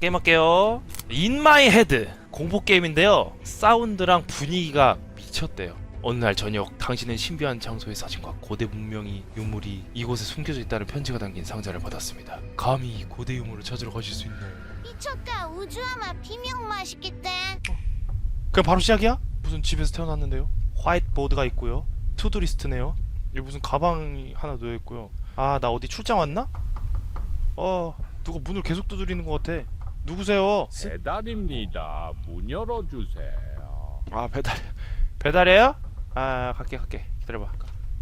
게임 할게요 In My Head 공포 게임인데요 사운드랑 분위기가 미쳤대요 어느 날 저녁 당신은 신비한 장소의 사진과 고대 문명이 유물이 이곳에 숨겨져 있다는 편지가 담긴 상자를 받았습니다 감히 이 고대 유물을 찾으러 가실 수 있나요? 미쳤다 우주아마 비명 맛있겠다 그냥 바로 시작이야? 무슨 집에서 태어났는데요? 화이트보드가 있고요. 투두리스트네요. 여기 무슨 가방이 하나 놓여 있고요. 아, 나 어디 출장 왔나? 어, 누가 문을 계속 두드리는 것 같아. 누구세요? 배달입니다. 문 열어주세요. 아, 배달. 배달이에요? 아, 갈게, 갈게. 기다려봐.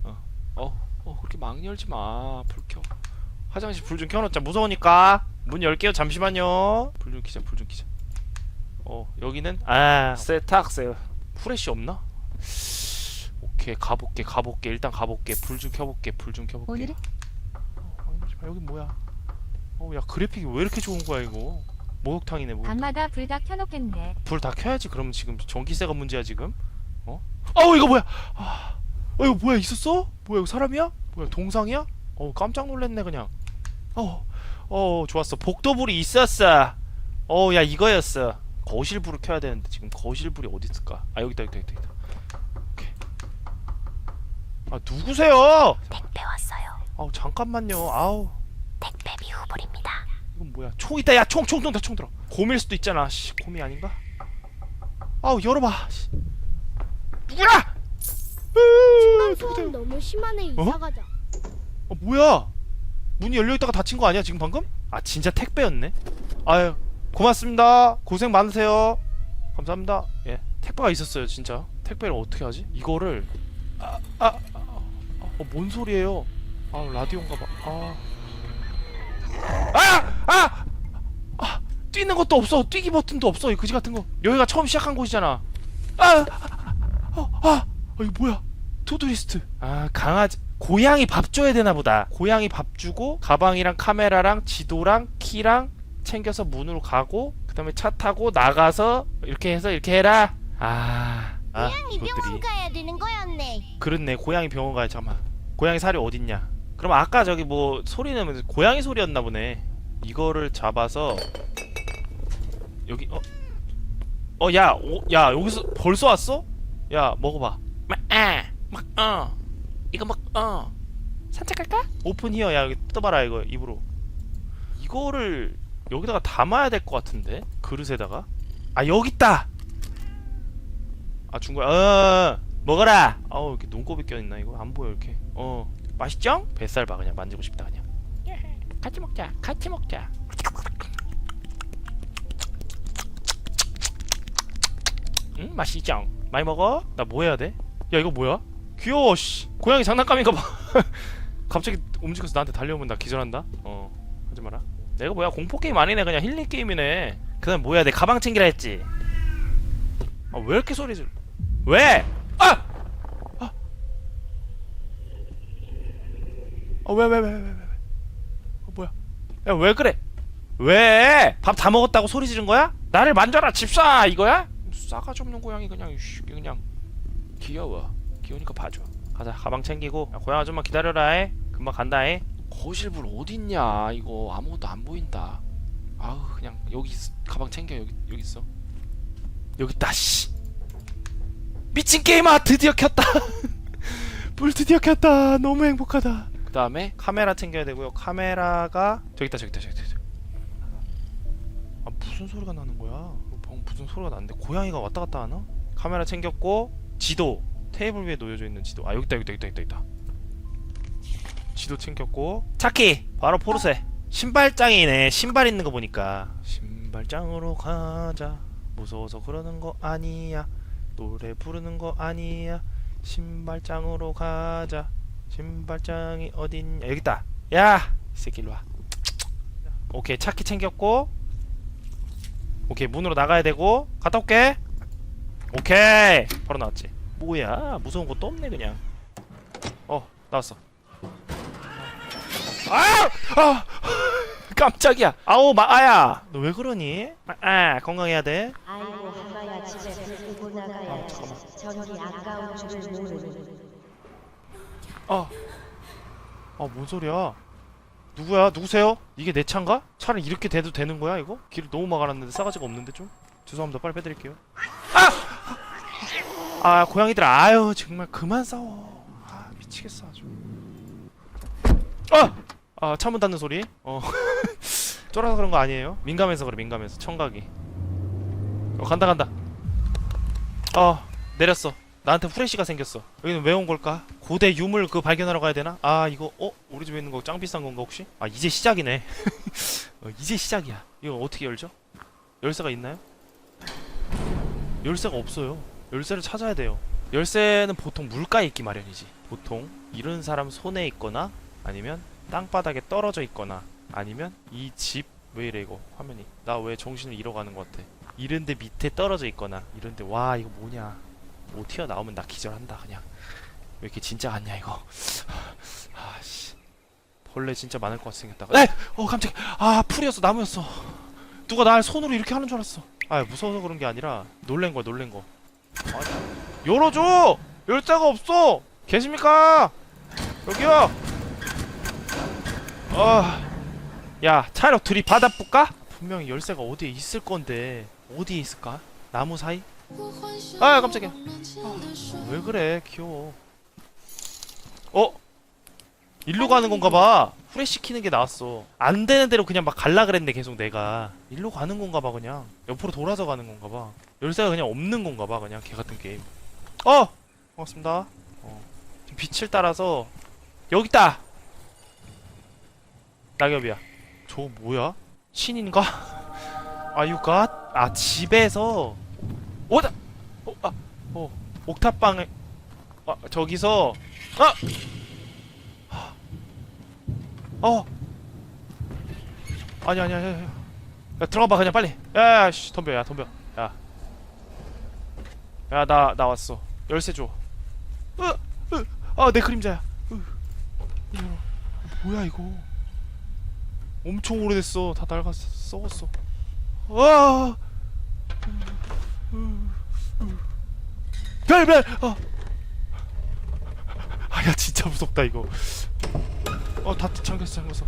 어, 어, 어, 그렇게 막 열지 마. 불 켜. 화장실 불 좀 켜놓자. 무서우니까. 문 열게요. 잠시만요. 불 좀 켜자, 불 좀 켜자. 어, 여기는 아, 세탁세. 후레쉬 없나? 오케이, 가볼게, 가볼게. 일단 가볼게. 불 좀 켜볼게. 불 좀 켜볼게. 오늘은? 어, 여기 뭐야? 어, 야 그래픽이 왜 이렇게 좋은 거야 이거? 목욕탕이네 뭐. 밤마다 불 다 켜놓겠네. 불 다 켜야지. 그럼 지금 전기세가 문제야 지금? 어? 어 이거 뭐야? 아, 어 이거 뭐야 있었어? 뭐야 이거 사람이야? 뭐야 동상이야? 어 깜짝 놀랐네 그냥. 어, 어 좋았어. 복도불이 있었어. 어 야 이거였어. 거실불을 켜야 되는데 지금 거실불이 어디 있을까? 아 여기다 여기다 여기다. 여기다. 오케이. 아 누구세요? 택배 왔어요 아우 잠깐만요. 아우. 택배 미후불입니다 이건 뭐야? 총 있다. 야, 총, 총, 총, 총 들어. 곰일 수도 있잖아. 씨, 곰이 아닌가? 아우, 열어봐. 씨. 누구야? 으, 누구세요? 너무 심하네 어? 이사 가자 어, 뭐야? 문이 열려 있다가 닫힌 거 아니야 지금 방금? 아, 진짜 택배였네. 아유, 고맙습니다. 고생 많으세요. 감사합니다. 예, 택배가 있었어요, 진짜. 택배를 어떻게 하지? 이거를 아, 아, 아, 아, 어, 뭔 소리예요? 아, 라디오인가 봐. 아. 아! 아! 아! 뛰는 것도 없어. 뛰기 버튼도 없어. 이 그지 같은 거. 여기가 처음 시작한 곳이잖아. 아! 아! 아! 아! 이거 뭐야? 투두리스트. 아, 강아지 고양이 밥 줘야 되나 보다. 고양이 밥 주고 가방이랑 카메라랑 지도랑 키랑 챙겨서 문으로 가고 그다음에 차 타고 나가서 이렇게 해서 이렇게 해라. 아. 아, 고양이 병원 이것들이. 가야 되는 거였네 그렇네. 고양이 병원 가야 잠깐. 고양이 살이 어딨냐? 그럼 아까 저기 뭐 소리 내면 고양이 소리였나 보네. 이거를 잡아서 여기 어. 어, 야, 오, 야, 여기서 벌써 왔어? 야, 먹어봐. 막, 아, 막, 어. 이거 막, 어. 산책할까? 오픈 히어, 야, 여기 뜯어봐라, 이거, 입으로. 이거를 여기다가 담아야 될 것 같은데? 그릇에다가? 아, 여기 있다! 아, 준 거야. 어, 먹어라! 아우, 이렇게 눈곱이 껴있나, 이거? 안 보여, 이렇게. 어. 맛있죠? 뱃살 봐, 그냥 만지고 싶다, 그냥. 같이 먹자, 같이 먹자. 응? 맛있죠? 많이 먹어? 나 뭐 해야 돼? 야 이거 뭐야? 귀여워 씨 고양이 장난감인가 봐 갑자기 움직여서 나한테 달려오면 나 기절한다? 어 하지 마라 내가 뭐야 공포 게임 아니네 그냥 힐링 게임이네 그 다음 뭐야 내 가방 챙기라 했지 아 왜 이렇게 소리 질 왜? 아! 아! 아왜 왜왜 왜 왜 야 왜 그래? 왜? 밥 다 먹었다고 소리 지른 거야? 나를 만져라 집사 이거야? 싸가지 없는 고양이 그냥 이씨, 그냥. 귀여워. 귀여우니까 봐줘. 가자 가방 챙기고. 야, 고양 아줌마 기다려라 해. 금방 간다 해. 거실불 어딨냐? 이거 아무것도 안 보인다. 아우 그냥 여기 있, 가방 챙겨. 여기 여기 있어. 여기 있다 씨. 미친 게임아 드디어 켰다. 불 드디어 켰다. 너무 행복하다. 그 다음에 카메라 챙겨야 되고요. 카메라가 저기 있다 저기 있다 저기. 아 무슨 소리가 나는 거야? 어, 방금 무슨 소리가 나는데? 고양이가 왔다 갔다 하나? 카메라 챙겼고 지도 테이블 위에 놓여져 있는 지도. 아 여기 있다 여기 있다 여기 있다, 여기 있다. 지도 챙겼고 차키 바로 포르쉐. 신발장이네. 신발 있는 거 보니까. 신발장으로 가자. 무서워서 그러는 거 아니야. 노래 부르는 거 아니야. 신발장으로 가자 신발장이 어딨냐 여기 있다. 야 이 새끼 일로 와. 오케이 차키 챙겼고 오케이 문으로 나가야 되고 갔다 올게. 오케이 바로 나왔지. 뭐야 무서운 것도 없네 그냥. 어 나왔어. 아! 아! 깜짝이야. 아우 마아야. 너 왜 그러니? 아 건강해야 돼. 아이고 하마야 집에 아, 나가야지 잠깐만. 전기 아까운 줄을 모르니 아, 아, 뭔 소리야? 누구야? 누구세요? 이게 내 차인가? 차를 이렇게 대도 되는 거야 이거? 길을 너무 막아놨는데 싸가지가 없는데 좀? 죄송합니다 빨리 빼드릴게요 아! 아 고양이들 아유 정말 그만 싸워 아 미치겠어 아주 아! 아 차 문 닫는 소리 어 쫄아서 그런 거 아니에요 민감해서 그래 민감해서 청각이 어 간다 간다 어 내렸어 나한테 후레쉬가 생겼어. 여기는 왜 온 걸까? 고대 유물 그 발견하러 가야 되나? 아 이거 어? 우리 집에 있는 거 짱 비싼 건가 혹시? 아 이제 시작이네. 어, 이제 시작이야. 이거 어떻게 열죠? 열쇠가 있나요? 열쇠가 없어요. 열쇠를 찾아야 돼요. 열쇠는 보통 물가에 있기 마련이지. 보통 이런 사람 손에 있거나 아니면 땅바닥에 떨어져 있거나 아니면 이 집 왜 이래 이거? 화면이. 나 왜 정신을 잃어가는 것 같아? 이런데 밑에 떨어져 있거나 이런데. 와 이거 뭐냐 뭐 튀어나오면 나 기절한다 그냥. 왜 이렇게 진짜 같냐 이거. 아씨. 벌레 진짜 많을 것 같이 생겼다 에! 어 깜짝이야. 아 풀이었어 나무였어. 누가 날 손으로 이렇게 하는 줄 알았어. 아 무서워서 그런 게 아니라 놀란 거야 놀란 거. 아니, 열어줘! 열쇠가 없어! 계십니까? 여기요! 아 야 차력 둘이 받아 볼까? 분명히 열쇠가 어디에 있을 건데. 어디에 있을까? 나무 사이 아 깜짝이야. 아, 왜 그래? 귀여워. 어? 일로 가는 건가 봐. 후레쉬 키는 게 나왔어. 안 되는 대로 그냥 막 갈라 그랬네 계속 내가. 일로 가는 건가 봐 그냥. 옆으로 돌아서 가는 건가 봐. 열쇠가 그냥 없는 건가 봐 그냥 개 같은 게임. 어! 반갑습니다. 어. 빛을 따라서 여기 있다! 낙엽이야. 저 뭐야? 신인가? 아유가? 아 집에서 오다! 어, 아, 어, 옥탑방에 아, 저기서 아! 어! 아니 아니 아니 아니. 야 들어가봐 그냥 빨리. 야씨 덤벼 야 덤벼. 야 야 나 나 왔어. 열쇠 줘. 아내 그림자야. 으, 이거 뭐야 이거? 엄청 오래됐어. 다 낡았어 썩었어. 와 별별 어. 아야 진짜 무섭다 이거. 어다 잠겼어 잠겼어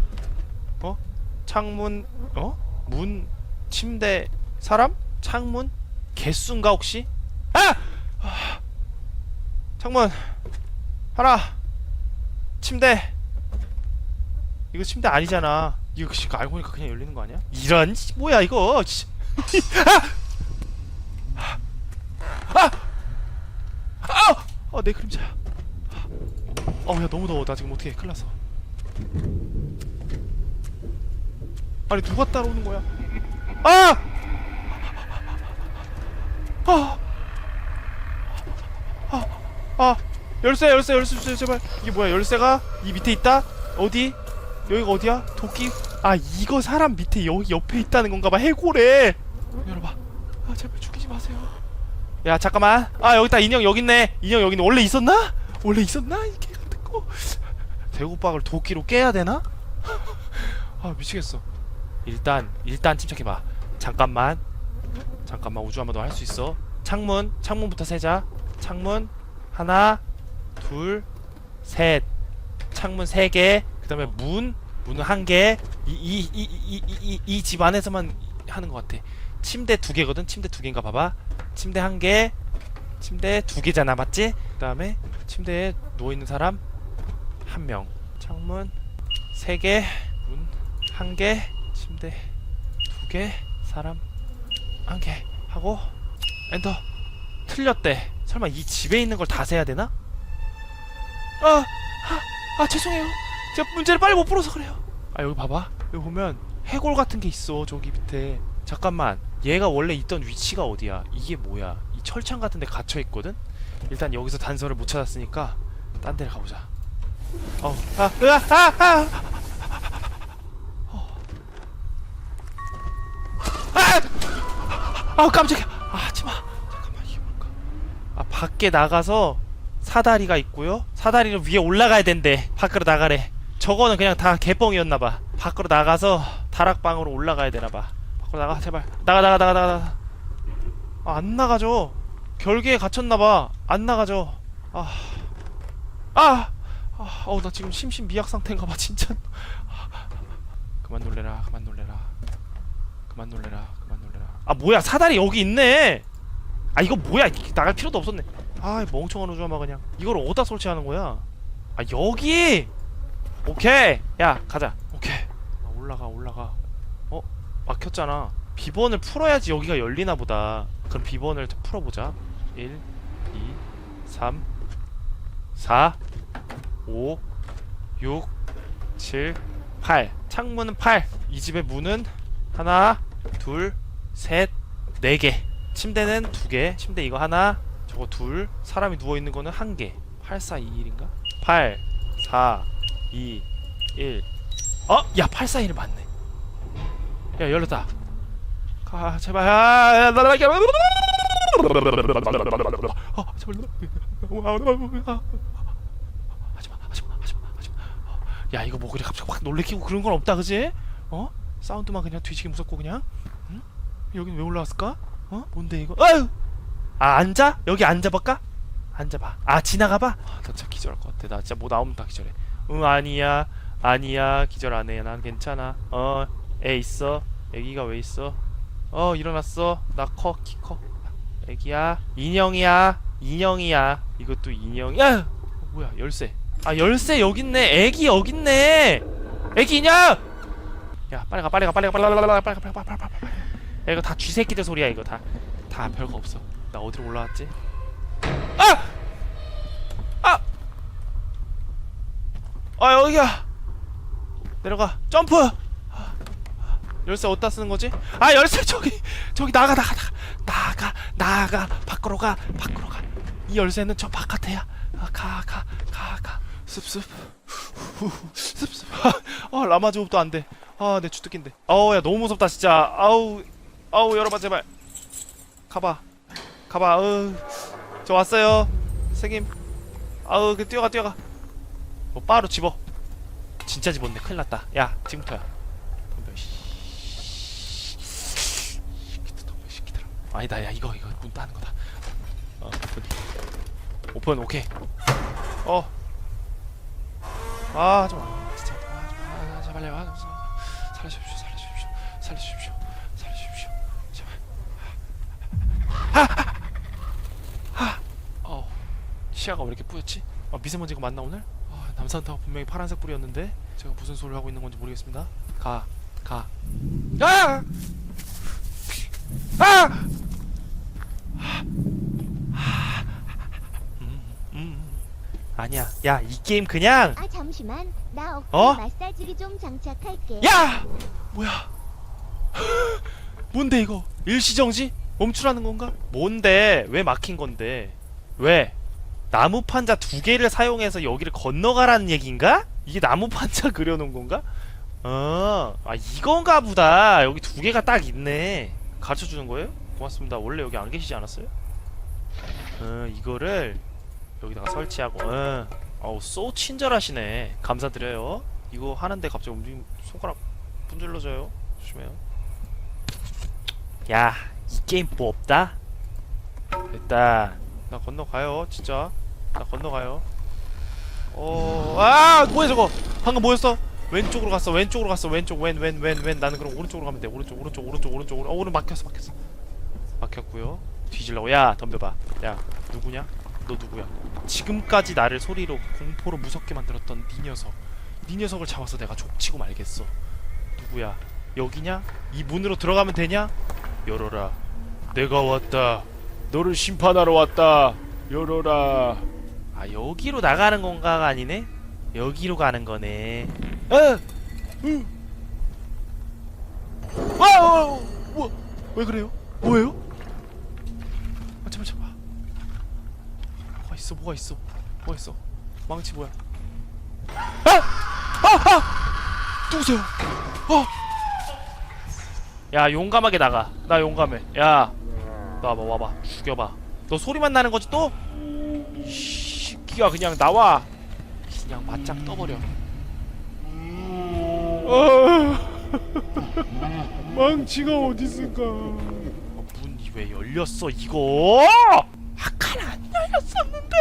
어? 창문 어? 문 침대 사람? 창문? 개수인가 혹시? 아! 아! 창문. 하나. 침대. 이거 침대 아니잖아. 이거 씨, 알고 보니까 그냥 열리는 거 아니야? 이런 씨, 뭐야 이거? 씨. 아! 아! 아! 어, 내 그림자야. 어, 야, 너무 더워. 나 지금 어떻게 해? 큰일 났어. 아니, 누가 따라오는 거야? 아! 아! 아! 아! 열쇠, 열쇠, 열쇠 주세요, 제발. 이게 뭐야? 열쇠가 이 밑에 있다? 어디? 여기가 어디야? 도끼? 아, 이거 사람 밑에 여기 옆에 있다는 건가 봐. 해골에. 열어봐. 아, 제발 죽이지 마세요. 야 잠깐만. 아 여기다 인형 여기 있네. 인형 여기 있네. 원래 있었나? 원래 있었나? 같은 거? 대구박을 도끼로 깨야 되나? 아 미치겠어. 일단 일단 침착해봐. 잠깐만. 잠깐만 우주 한번 더 할 수 있어. 창문 창문부터 세자. 창문 하나 둘셋. 창문 세 개 그 다음에 문 문은 한개이 이 이 이 이 이 집 안에서만 하는 것 같아 침대 두 개거든 침대 두 개인가 봐봐 침대 한 개, 침대 두 개잖아, 맞지? 그 다음에 침대에 누워 있는 사람 한 명. 창문 세 개, 문 한 개, 침대 두 개, 사람 한 개 하고 엔터. 틀렸대. 설마 이 집에 있는 걸 다 세야 되나? 아, 아, 아 죄송해요. 제가 문제를 빨리 못 풀어서 그래요. 아 여기 봐봐. 여기 보면 해골 같은 게 있어. 저기 밑에. 잠깐만. 얘가 원래 있던 위치가 어디야? 이게 뭐야? 이 철창 같은 데 갇혀 있거든? 일단 여기서 단서를 못 찾았으니까 딴 데를 가보자. 어, 아, 으아, 아, 아! 어. 아! 아, 깜짝이야. 아, 하지 마. 잠깐만, 이게 뭘까? 아, 밖에 나가서 사다리가 있고요. 사다리를 위에 올라가야 된대. 밖으로 나가래. 저거는 그냥 다 개뻥이었나 봐. 밖으로 나가서 다락방으로 올라가야 되나 봐. 밖으로 나가 제발. 나가 나가 나가 나가 나가. 아, 안 나가죠. 결계에 갇혔나봐. 안 나가죠. 아. 아! 아, 어, 나 지금 심신 미약 상태인가봐, 진짜. 그만 놀래라 그만 놀래라. 그만 놀래라 그만 놀래라. 아 뭐야 사다리 여기 있네. 아 이거 뭐야? 나갈 필요도 없었네. 아이 멍청한 우주아마 그냥. 이걸 어디다 설치하는 거야? 아 여기! 오케이! 야 가자. 오케이. 아, 올라가 올라가. 어 막혔잖아. 비번을 풀어야지 여기가 열리나 보다. 그럼 비번을 풀어보자. 1 2 3 4 5 6 7 8 창문은 8이 집의 문은 하나 둘셋네개. 침대는 두개. 침대 이거 하나 저거 둘. 사람이 누워있는 거는 한개. 8 4 2 1인가? 8 4 2 1 어? 야 8 4 1 맞네 야 열렸다 가 제발 아, 야, 나나게 어 제발 하지마 하지마 하지마 하지마 야 이거 뭐 그래 갑자기 확 놀래키고 그런 건 없다 그지? 어? 사운드만 그냥 뒤지게 무섭고 그냥 응? 여긴 왜 올라왔을까? 어? 뭔데 이거? 아유! 아 앉아? 여기 앉아볼까? 앉아봐 아 지나가봐? 아, 나 진짜 기절할 것 같아 나 진짜 뭐 나오면 다 기절해 응 아니야 아니야 기절 안해 난 괜찮아 어 애 있어? 애기가 왜 있어? 어 일어났어. 나 커 키 커. 애기야. 인형이야. 인형이야. 이것도 인형이야! 어, 뭐야 열쇠. 아 열쇠 여기 있네. 애기 여기 있네. 애기 인형! 야 빨리 가 빨리 가 빨리 가 빨리 가 빨리 가 빨리 가 빨리 가 빨리 가 빨리 가 야 이거 다 쥐새끼들 소리야 이거 다. 다 별거 없어. 나 어디로 올라왔지? 아! 아! 아 여기야! 내려가. 점프! 아, 열쇠 어디다 쓰는 거지? 아 열쇠 저기 저기 나가 나가 나가. 나가 나가. 밖으로 가 밖으로 가 이 열쇠는 저 바깥에야. 아, 가가 가가. 습습. 후, 습습. 아 라마즈 호흡도 안돼. 아내 주특기인데. 아우 야 너무 무섭다 진짜. 아우 아우 열어봐 제발. 가봐. 가봐. 아우 저 왔어요. 선생님. 아우 그 뛰어가 뛰어가. 뭐 바로 집어. 진짜 집었네. 큰일 났다. 야 지금부터야 덤벼 씨 새끼들 덤벼 이 새끼들 아 아니다. 야 이거 이거 문 따는 거다. 어 오픈 오픈 오케이. 어. 아, 좀, 아, 진짜, 아, 좀, 아, 제발요, 아, 좀, 살려주십시오, 살려주십시오, 살려주십시오, 살려주십시오, 제발. 아, 아, 아, 어, 시야가 왜 이렇게 뿌옇지? 아, 미세먼지가 맞나 오늘? 아, 남산타워 분명히 파란색 불이었는데 제가 무슨 소리를 하고 있는 건지 모르겠습니다. 가, 가. 아! 아! 아니야. 야, 이 게임 그냥 아 잠시만 나 어깨 어? 마사지기 좀 장착할게 야! 뭐야? 뭔데 이거? 일시정지? 멈추라는 건가? 뭔데? 왜 막힌 건데? 왜? 나무 판자 두 개를 사용해서 여기를 건너가라는 얘기인가? 이게 나무 판자 그려놓은 건가? 어, 아 이건가 보다. 여기 두 개가 딱 있네. 가르쳐 주는 거예요? 고맙습니다. 원래 여기 안 계시지 않았어요? 어, 이거를 여기다가 설치하고, 어, 어우, 쏘 친절하시네. 감사드려요. 이거 하는데 갑자기 움직임 손가락 분질러져요. 조심해요. 야, 이 게임 뭐 없다? 일단 나 건너가요, 진짜. 나 건너가요. 어, 아, 뭐야 저거? 방금 뭐였어? 왼쪽으로 갔어, 왼쪽으로 갔어, 왼쪽, 왼, 왼, 왼, 왼. 나는 그럼 오른쪽으로 가면 돼. 오른쪽, 오른쪽, 오른쪽, 오른쪽, 오른. 어, 오른 막혔어, 막혔어. 막혔고요. 뒤질라고. 야, 덤벼봐. 야, 누구냐? 너 누구야? 지금까지 나를 소리로 공포로 무섭게 만들었던 네 녀석. 네 녀석을 잡아서 내가 족치고 말겠어. 누구야? 여기냐? 이 문으로 들어가면 되냐? 열어라. 내가 왔다. 너를 심판하러 왔다. 열어라. 아 여기로 나가는 건가가 아니네? 여기로 가는 거네. 아! 어, 뭐? 왜 그래요? 뭐예요? 아 제발 제발. 뭐가 있어? 뭐가 있어? 뭐가 있어? 망치 뭐야? 아! 아! 아! 누구세요? 어! 야 용감하게 나가. 나 용감해. 야, 나 와봐. 죽여봐. 너 소리만 나는 거지 또? 이 새끼가 그냥 나와. 그냥 맞짱 떠버려. 망치가 어디 있을까? 어, 문이 왜 열렸어 이거? 아까는 안 열렸었는데?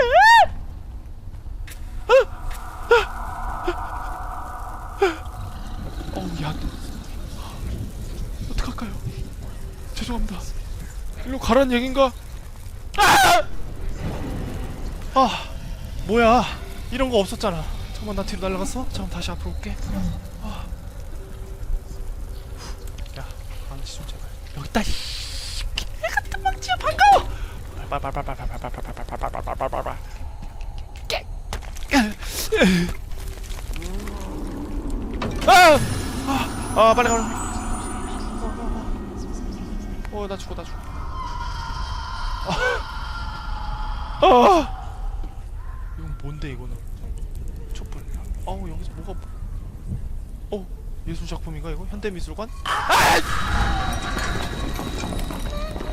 어우 야 어떡할까요? 죄송합니다. 일로 가란 얘긴가? 아! 아, 뭐야? 이런 거 없었잖아. 잠깐만 나 뒤로 날아갔어? 잠깐 다시 앞으로 올게. 아. 야, 망치 좀 제발. 여기 있다. 이 개같은 망치야 반가워. 아! 아, 아. 어. 아, 아? 어?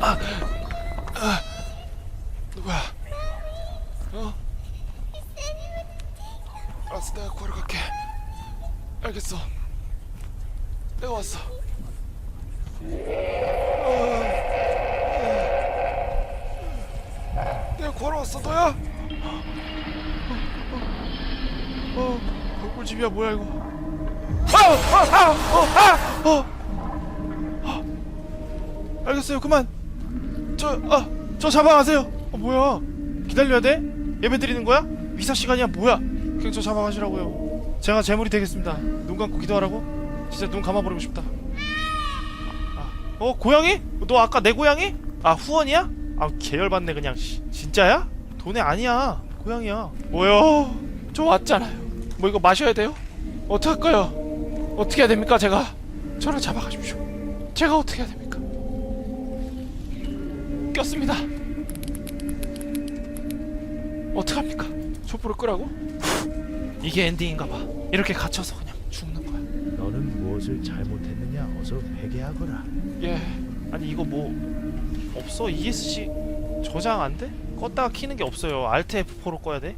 아! 아, 아, 누구야? 어? 알았어, 내가 구하러 갈게. 알겠어. 내가 왔어. 내가 걸어왔어 너야? 어, 어, 꿀집이야 뭐야 이거? 아, 아, 아, 어, 아, 어. 아, 알겠어요 그만. 저, 아, 저 잡아가세요. 어, 뭐야? 기다려야 돼? 예배 드리는 거야? 미사 시간이야 뭐야? 그냥 저 잡아가시라고요. 제가 재물이 되겠습니다. 눈 감고 기도하라고? 진짜 눈 감아버리고 싶다. 아, 어 고양이? 너 아까 내 고양이? 아 후원이야? 아 계열받네 그냥 씨. 진짜야? 돈에 아니야 고양이야 뭐요? 저 왔잖아요 뭐 이거 마셔야 돼요? 어떡할까요? 어떻게 해야 됩니까 제가 저를 잡아가십시오 제가 어떻게 해야 됩니까? 꼈습니다 어떡합니까? 촛불을 끄라고? 이게 엔딩인가 봐. 이렇게 갇혀서 그냥 죽는 거야. 너는 무엇을 잘못했느냐? 어서 회개하거라. 예. 아니 이거 뭐 없어? ESC 저장 안 돼? 껐다가 키는 게 없어요. Alt F4로 꺼야 돼?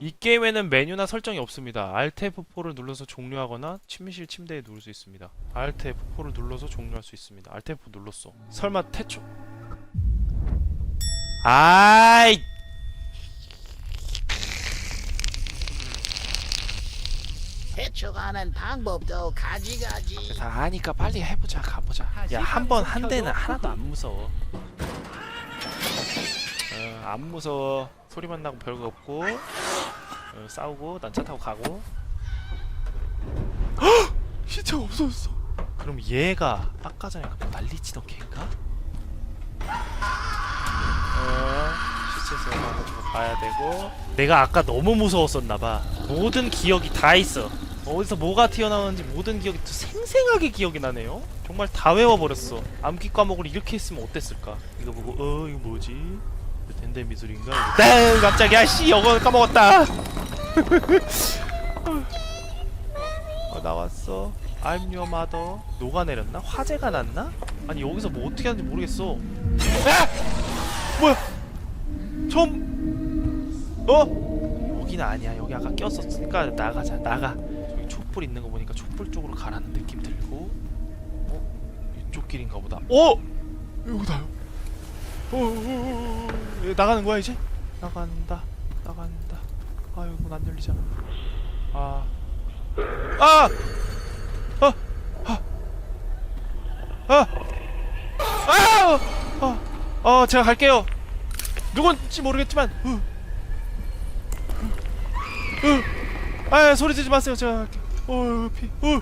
이 게임에는 메뉴나 설정이 없습니다. Alt F4를 눌러서 종료하거나 침실 침대에 누를 수 있습니다. Alt F4를 눌러서 종료할 수 있습니다. Alt F4 눌렀어. 설마 태초? 아이 해촉하는 방법도 가지가지. 다 아니까 빨리 해보자 가보자. 야 한 번 한 대는 하나도 안 무서워. 어, 안 무서워. 소리만 나고 별거 없고. 어, 싸우고 난 차 타고 가고. 헉! 시체가 없어졌어. 그럼 얘가 아까 전에 뭐 난리치던 걔인가? 어, 시체 세워가지고 봐야 되고. 내가 아까 너무 무서웠었나봐. 모든 기억이 다 있어 어디서 뭐가 튀어나오는지 모든 기억이 또 생생하게 기억이 나네요. 정말 다 외워버렸어. 암기 과목을 이렇게 했으면 어땠을까? 이거 보고 어 이거 뭐지? 덴데 미술인가? 네 깜짝이야 씨 이거 까먹었다. 어, 나왔어. I'm your mother. 녹아내렸나? 화재가 났나? 아니 여기서 뭐 어떻게 하는지 모르겠어. 아! 뭐야? 처음! 어? 여기는 아니야. 여기 아까 꼈었으니까 나가자 나가 촛불 있는 거 보니까 촛불 쪽으로 가라는 느낌 들고 어? 이쪽 길인가 보다 어, 어. 얘 나가는 거야 이제? 나간다 나간다 아유 이건 안 열리잖아 아 아! 아! 아! 아! 아! 아! 어 제가 갈게요 누군지 모르겠지만 으. 으. 아 소리 지지 마세요 제가 할게 어 피. 어.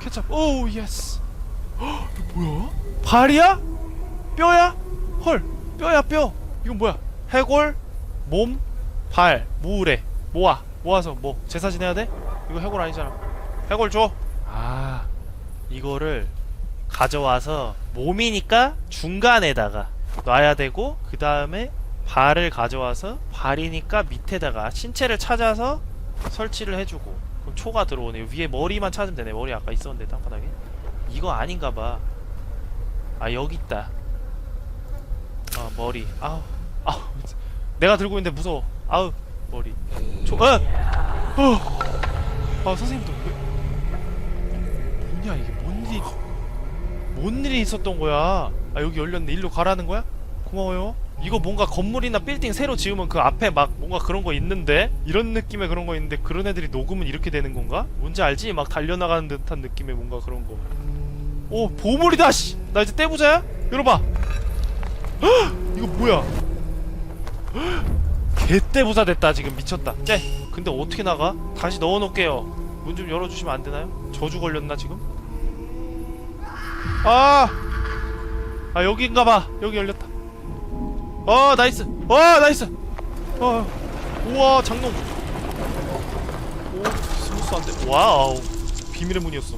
케찹 오 예스 헉, 뭐야? 발이야? 뼈야? 헐 뼈야 뼈 이건 뭐야? 해골 몸발 무울에 모아 모아서 뭐 제사 지내야 돼? 이거 해골 아니잖아 해골 줘 아 이거를 가져와서 몸이니까 중간에다가 놔야 되고 그 다음에 발을 가져와서 발이니까 밑에다가 신체를 찾아서 설치를 해주고 초가 들어오네 위에 머리만 찾으면 되네. 머리 아까 있었는데 땅바닥에. 이거 아닌가봐. 아 여기 있다. 아 머리. 아우 아우 내가 들고 있는데 무서워. 아우 머리. 초 어! 어! 아 선생님도 왜 뭐냐 이게 뭔 일이 뭔 일이 있었던 거야? 아 여기 열렸네. 일로 가라는 거야? 고마워요 이거 뭔가 건물이나 빌딩 새로 지으면 그 앞에 막 뭔가 그런 거 있는데 이런 느낌의 그런 거 있는데 그런 애들이 녹으면 이렇게 되는 건가? 뭔지 알지? 막 달려나가는 듯한 느낌의 뭔가 그런 거. 오 보물이다 씨. 나 이제 떼보자야. 열어봐. 헉! 이거 뭐야? 개떼부자 됐다 지금 미쳤다. 쟤. 근데 어떻게 나가? 다시 넣어놓을게요. 문 좀 열어주시면 안 되나요? 저주 걸렸나 지금? 아. 아 여기인가봐. 여기 열렸다. 어 나이스. 어 나이스. 어 우와 장롱. 오 스무스 안돼. 와우. 비밀의 문이었어.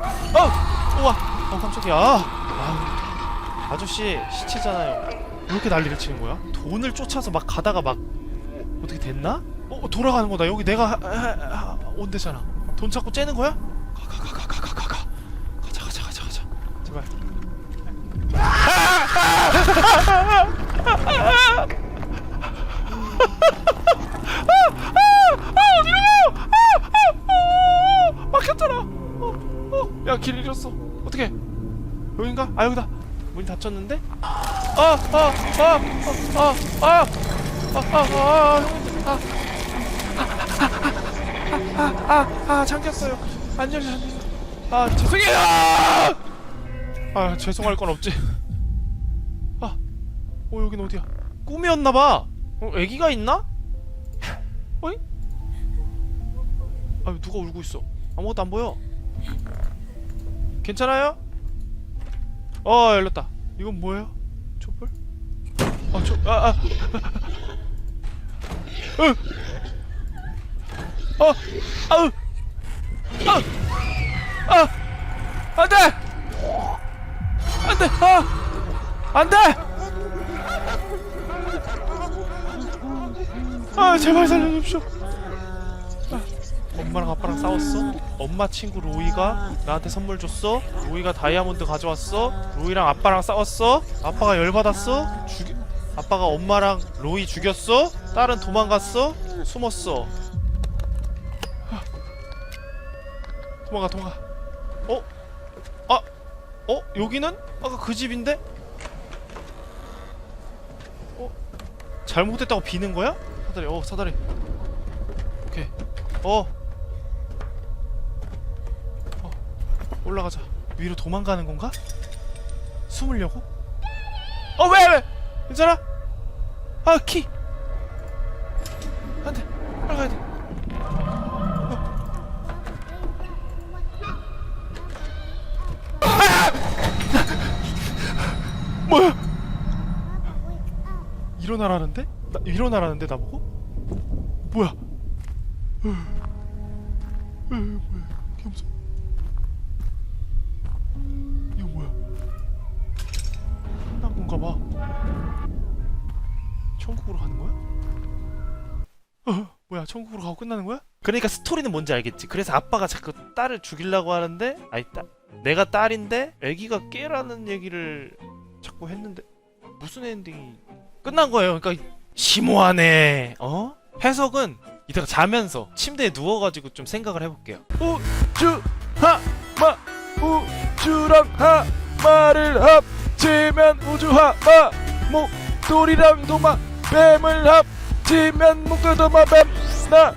어 우와. 어 깜짝이야. 아, 아저씨 시체잖아요. 왜 이렇게 난리를 치는 거야? 돈을 쫓아서 막 가다가 막 어떻게 됐나? 어, 어 돌아가는 거다. 여기 내가 온대잖아. 돈 찾고 째는 거야? 가 가 가 가 가 가가. 가자 가자 가자 가자. 제발. 막혔잖아. 어, 어, 야, 길 잃었어. 어떻게? 여긴가? 아, 여기다. 문이 닫혔는데? 아, 아, 아, 아, 아, 아, 아, 아, 아, 아, 아, 아, 아, 잠겼어요. 안 열려, 안 열려. 아, 죄송해요. 아, 죄송할 건 없지. 아, 어, 여긴 어디야? 꿈이었나봐. 어, 애기가 있나? 어이? 아 누가 울고 있어 아무것도 안 보여 괜찮아요? 어 열렸다 이건 뭐예요? 촛불? 아 저 아, 아. 으. 어 아으 아 아! 안 돼 안 돼 아 안 돼 아 제발 살려주십시오 아, 엄마랑 아빠랑 싸웠어? 엄마 친구 로이가 나한테 선물 줬어? 로이가 다이아몬드 가져왔어? 로이랑 아빠랑 싸웠어? 아빠가 열받았어? 죽 아빠가 엄마랑 로이 죽였어? 딸은 도망갔어? 숨었어 아. 도망가 도망가 어? 아? 어? 여기는? 아까 그 집인데? 어? 잘못했다고 비는 거야? 사다리 어 사다리 오케이 어. 어 올라가자 위로 도망가는 건가? 숨으려고? 어 왜 왜? 괜찮아? 아 키 안돼 빨리 가야 돼 아! 뭐야 일어나라는데? 나 일어나라는데 나보고? 뭐야? 으, 으, 뭐야? 개 무서워. 이거 뭐야? 끝난 건가 봐. 천국으로 가는 거야? 어, 뭐야? 천국으로 가고 끝나는 거야? 그러니까 스토리는 뭔지 알겠지. 그래서 아빠가 자꾸 딸을 죽이려고 하는데, 아니 딸, 내가 딸인데 아기가 깨라는 얘기를 자꾸 했는데 무슨 엔딩이 끝난 거예요. 그러니까 심오하네. 어? 해석은 이따가 자면서 침대에 누워가지고 좀 생각을 해볼게요. 우주 하마 우주랑 하마를 합치면 우주 하마 목돌이랑 도마 뱀을 합치면 목돌 도마 뱀나